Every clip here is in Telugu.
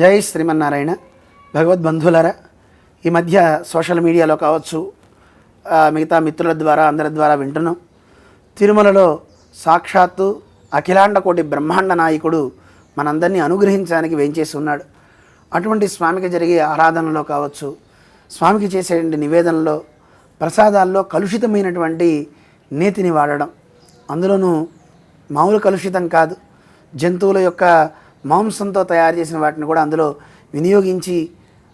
జై శ్రీమన్నారాయణ. భగవద్బంధులరా ఈ మధ్య సోషల్ మీడియాలో కావచ్చు మిగతా మిత్రుల ద్వారా అందరి ద్వారా వింటున్నాం. తిరుమలలో సాక్షాత్తు అఖిలాండ కోటి బ్రహ్మాండ నాయకుడు మనందరినీ అనుగ్రహించడానికి వేంచేసి ఉన్నాడు. అటువంటి స్వామికి జరిగే ఆరాధనలో కావచ్చు స్వామికి చేసే నివేదనలో ప్రసాదాల్లో కలుషితమైనటువంటి నీతిని వాడడం. అందులోనూ మామూలు కలుషితం కాదు. జంతువుల యొక్క మాంసంతో తయారు చేసిన వాటిని కూడా అందులో వినియోగించి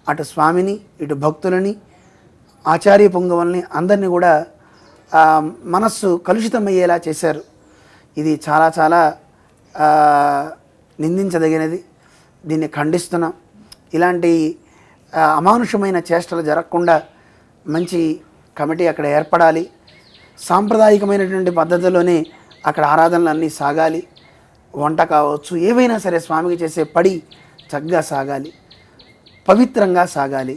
అటు స్వామిని ఇటు భక్తులని ఆచార్య పొంగవల్ని అందరినీ కూడా మనస్సు కలుషితమయ్యేలా చేశారు. ఇది చాలా చాలా నిందించదగినది. దీన్ని ఖండిస్తున్నాం. ఇలాంటి అమానుషమైన చేష్టలు జరగకుండా మంచి కమిటీ అక్కడ ఏర్పడాలి. సాంప్రదాయకమైనటువంటి పద్ధతిలోనే అక్కడ ఆరాధనలు అన్నీ సాగాలి. వంట కావచ్చు ఏవైనా సరే స్వామికి చేసే పడి చక్కగా సాగాలి పవిత్రంగా సాగాలి.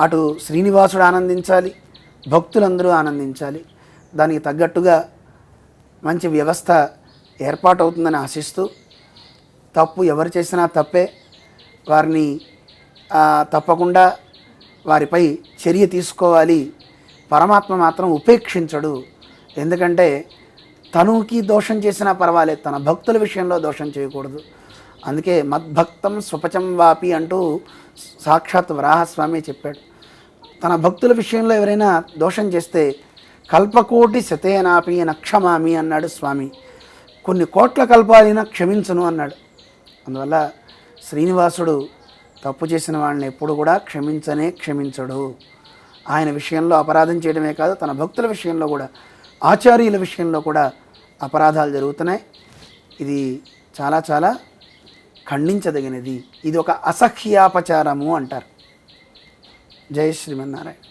అటు శ్రీనివాసుడు ఆనందించాలి భక్తులందరూ ఆనందించాలి. దానికి తగ్గట్టుగా మంచి వ్యవస్థ ఏర్పాటవుతుందని ఆశిస్తూ తప్పు ఎవరు చేసినా తప్పే. వారిని తప్పకుండా వారిపై చర్య తీసుకోవాలి. పరమాత్మ మాత్రం ఉపేక్షించడు. ఎందుకంటే తనుకి దోషం చేసినా పర్వాలేదు తన భక్తుల విషయంలో దోషం చేయకూడదు. అందుకే మద్భక్తం స్వపచం వాపి అంటూ సాక్షాత్ వరాహస్వామి చెప్పాడు. తన భక్తుల విషయంలో ఎవరైనా దోషం చేస్తే కల్పకోటి శతేనాపి నక్షమామి అన్నాడు స్వామి. కొన్ని కోట్ల కల్పాలైనా క్షమించను అన్నాడు. అందువల్ల శ్రీనివాసుడు తప్పు చేసిన వాళ్ళని ఎప్పుడు కూడా క్షమించనే క్షమించడు. ఆయన విషయంలో అపరాధం చేయడమే కాదు తన భక్తుల విషయంలో కూడా ఆచార్యుల విషయంలో కూడా అపరాధాలు జరుగుతున్నాయి. ఇది చాలా చాలా ఖండించదగినది. ఇది ఒక అసహ్యాపచారము అంటారు. జయ శ్రీమన్నారాయణ.